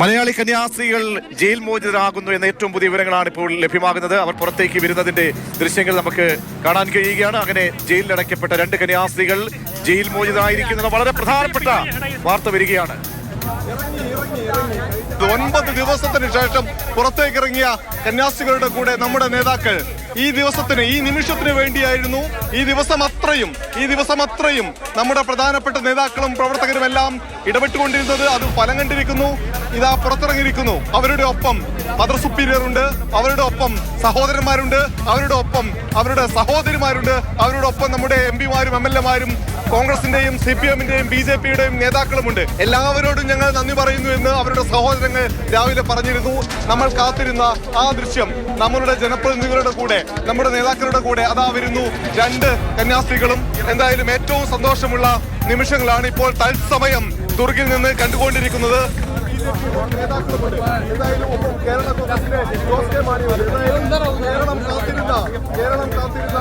Malayali കന്യാസ്ത്രീകൾ jail മോചിതരാകുന്നു എന്ന ഏറ്റവും പുതിയ വിവരങ്ങളാണ് ഇപ്പോൾ ലഭ്യമാകുന്നത്. അവർ പുറത്തേക്ക് വരുന്നതിന്റെ ദൃശ്യങ്ങൾ നമുക്ക് കാണാൻ കഴിയുകയാണ്. അങ്ങനെ ജയിലിൽ ജയിലിലടയ്ക്കപ്പെട്ട രണ്ട് കന്യാസ്ത്രീകൾ ജയിൽ മോചിതരായിരിക്കുന്നത് വളരെ പ്രധാനപ്പെട്ട വാർത്ത വരികയാണ്. ഒൻപത് ദിവസത്തിന് ശേഷം പുറത്തേക്കിറങ്ങിയ കന്യാസ്ത്രീകളുടെ കൂടെ നമ്മുടെ നേതാക്കൾ ഈ ദിവസത്തിന് ഈ നിമിഷത്തിന് വേണ്ടിയായിരുന്നു ഈ ദിവസം അത്രയും ഈ ദിവസം അത്രയും നമ്മുടെ പ്രധാനപ്പെട്ട നേതാക്കളും പ്രവർത്തകരും എല്ലാം ഇടപെട്ടുകൊണ്ടിരുന്നത്. അത് ഫലം കണ്ടിരിക്കുന്നു. ഇതാ പുറത്തിറങ്ങിയിരിക്കുന്നു. അവരുടെ ഒപ്പം മദർ സുപ്പീരിയർ ഉണ്ട് അവരുടെ ഒപ്പം സഹോദരന്മാരുണ്ട് അവരുടെ ഒപ്പം അവരുടെ സഹോദരിമാരുണ്ട് അവരുടെ ഒപ്പം നമ്മുടെ എം പിമാരും എം എൽ എമാരും കോൺഗ്രസിന്റെയും സി പി എമ്മിന്റെയും ബി ജെ പിയുടെയും നേതാക്കളുമുണ്ട്. എല്ലാവരോടും ഞങ്ങൾ നന്ദി പറയുന്നു എന്ന് അവരുടെ സഹോദരങ്ങൾ രാവിലെ പറഞ്ഞിരുന്നു. നമ്മൾ കാത്തിരുന്ന ആ ദൃശ്യം നമ്മളുടെ ജനപ്രതിനിധികളുടെ കൂടെ നമ്മുടെ നേതാക്കളുടെ കൂടെ അതാ വരുന്നു രണ്ട് കന്യാസ്ത്രീകളും. എന്തായാലും ഏറ്റവും സന്തോഷമുള്ള നിമിഷങ്ങളാണ് ഇപ്പോൾ തത്സമയം ദുർഗിൽ നിന്ന് കണ്ടുകൊണ്ടിരിക്കുന്നത്. കേരള കാത്തിരുന്ന കേരളം കാത്തിരുന്ന